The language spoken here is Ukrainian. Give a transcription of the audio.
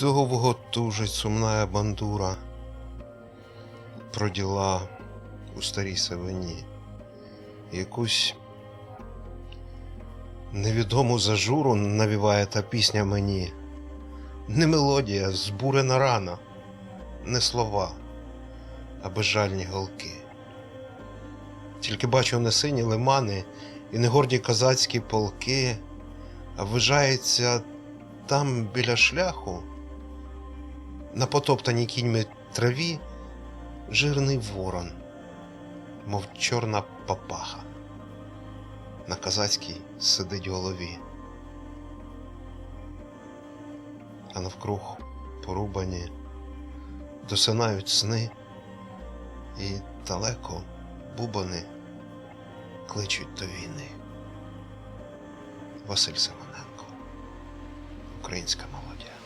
Довго тужить сумна бандура про діла у старій савині. Якусь невідому зажуру навіває та пісня мені. Не мелодія, збурена рана, не слова, а безжальні голки. Тільки бачу не сині лимани і не горді козацькі полки, а ввижається там біля шляху, на потоптаній кіньми траві, жирний ворон, мов чорна папаха. На козацькій сидить голові. А навкруг порубані досинають сни, і далеко бубони кличуть до війни. Василь Семененко. Українська мелодія.